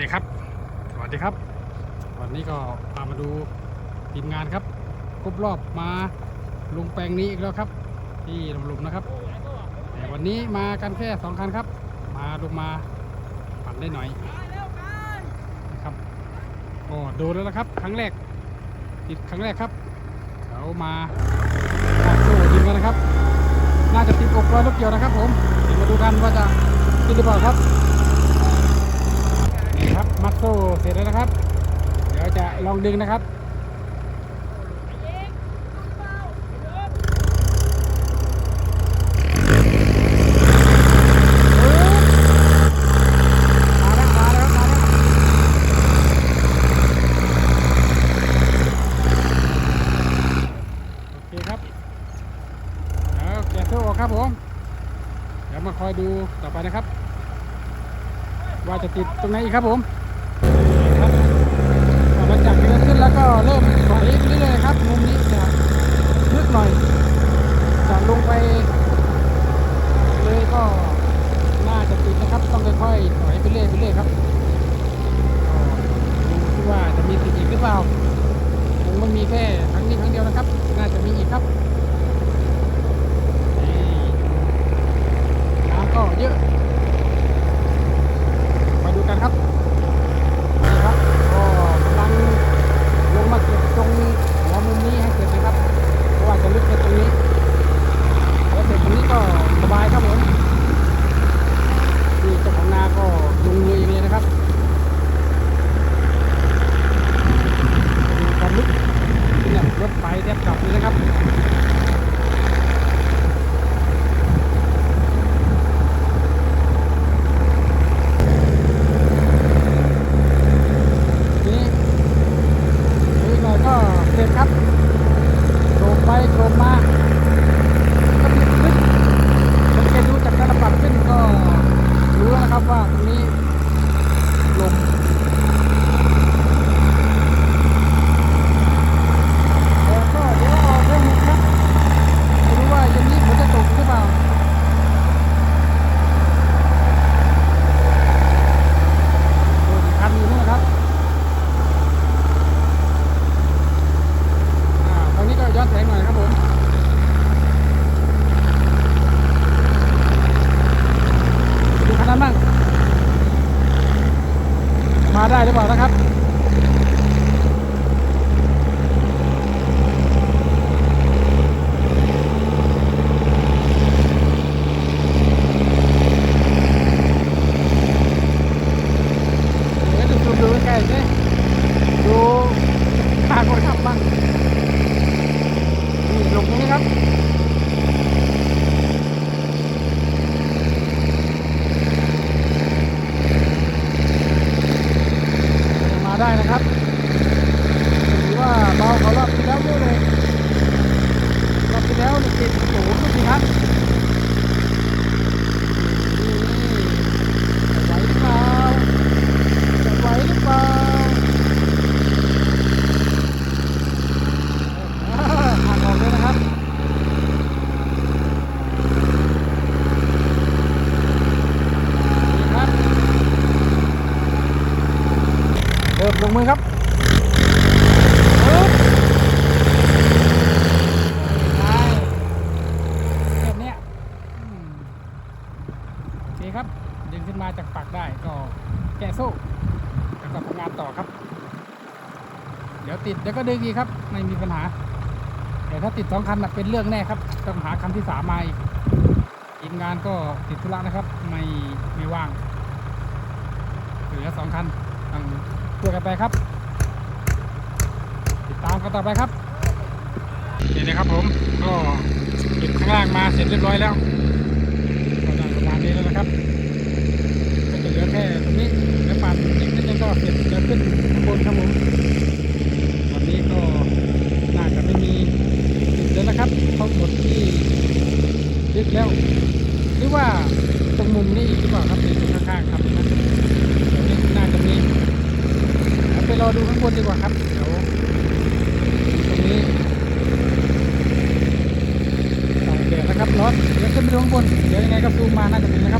ดีครับ สวัสดีครับ วันนี้ก็พามาดูทีมงานครับครบรอบมาลงแปลงนี้อีกแล้วครับ ที่หลุมๆนะครับแต่วันนี้มากันแค่สองคันครับ มาลงมาปั่นได้หน่อยนะครับก็โดนแล้วนะครับ ครั้งแรกติดครั้งแรกครับเขามาลากโซ่ยิงกันนะครับ น่าจะติดอกร้อยลูกเกี่ยวนะครับ ผมเดี๋ยวมาดูกันว่าจะติดหรือเปล่าครับ มัดโซ่เสร็จแล้วนะครับ เดี๋ยวจะลองดึงนะครับโอเคครับแล้วแกะโซ่ครับผมเดี๋ยวมาคอยดูต่อไปนะครับ ว่าจะติดตรงไหนอีกครับผมครับหลังจากเดินขึ้น แล้วก็เริ่มถอยเรื่อยๆครับมุมนี้จะลึกหน่อยจะลงไป เลยก็น่าจะติดนะครับ ต้องค่อยๆถอยไปเรื่อยไปเรื่อยครับก็ดูที่ว่าจะมีติดอีกหรือเปล่าคงไม่มีแค่ครั้งนี้ครั้งเดียวนะครับ น่าจะมีอีกครับนี่น้ำก็เยอะ มาดูกันครับนี่ครับก็กำลังลงมาเก็บตรงหัวมุมนี้ให้เสร็จนะครับ เพราะว่าจะลึกไปตรงนี้แล้วเสร็จตรงนี้ก็สบายครับผมนี่เจ้าของนา ก็ลงมืออย่างนี้นะครับดูความลึกเนี่ยรถไฟแทบกลับเลยนะครับ นี่นี่หน่อยก็เสร็จครับโกรมไปโกรมมาก็มีขึ้นสังเกตดูจากการปรับขึ้นก็รู้แล้วนะครับว่าตรงนี้ลมแต่ก็เดี๋ยวออกได้หมดครับไม่รู้ว่าเย็นนี้ฝนจะตกหรือเปล่าโอ้ยคันอยู่นู่นครับ อ่าตรงนี้ก็ย้อนแสงหน่อยครับผม ดูคันนั้นบ้าง มาได้หรือเปล่านะครับ เดี๋ยวดูดูดูใกล้ๆสิดูทางคนขับบ้าง นี่ลงตรงนี้ครับ ยังมา ได้นะครับถือว่าเบาเขารอบที่แล้วด้วยเลยรอบที่แล้วนี่ติดโอ้โหดูสิครับนี่จะไหวหรือเปล่าจะไหวหรือเปล่าอ่าทางออกเลยนะครับ นี่ครับ ถุงมือครับแบบนี้โอเคครับ ดึงขึ้นมาจากปักได้ก็แกะโซ่แล้วก็ทำงานต่อครับ เดี๋ยวติดเดี๋ยวก็ดึงอีกครับ ไม่มีปัญหาแต่ถ้าติดสองคันน่ะเป็นเรื่องแน่ครับ ต้องหาคันที่สามมาอีกทีมงานก็ติดธุระนะครับ ไม่ไม่ว่าง เหลือสองคันต้อง ช่วยกันไปครับ ติดตามกันต่อไปครับ นี่นะครับผมก็เก็บข้างล่างมาเสร็จเรียบร้อยแล้วก็ได้ประมาณนี้แล้วนะครับก็จะเหลือแค่ตรงนี้แล้วปัดอีกนิดนึงก็เสร็จจะขึ้นข้างบนครับผมวันนี้ก็น่าจะไม่มีติดแล้วนะครับทั้งหมดที่ยึดแล้วหรือว่าตรงมุมนี้อีกหรือเปล่าครับนี่ตรงข้างๆครับนะเดี๋ยวนี้น่าจะมีเดี๋ยว ไปรอดูข้างบนดีกว่าครับเดี๋ยวตรงนี้ตากแดดนะครับร้อเดี๋ยวขึ้นไปดูข้างบนเดี๋ยวยังไงก็ซูมมาน่าจะมีนะครับ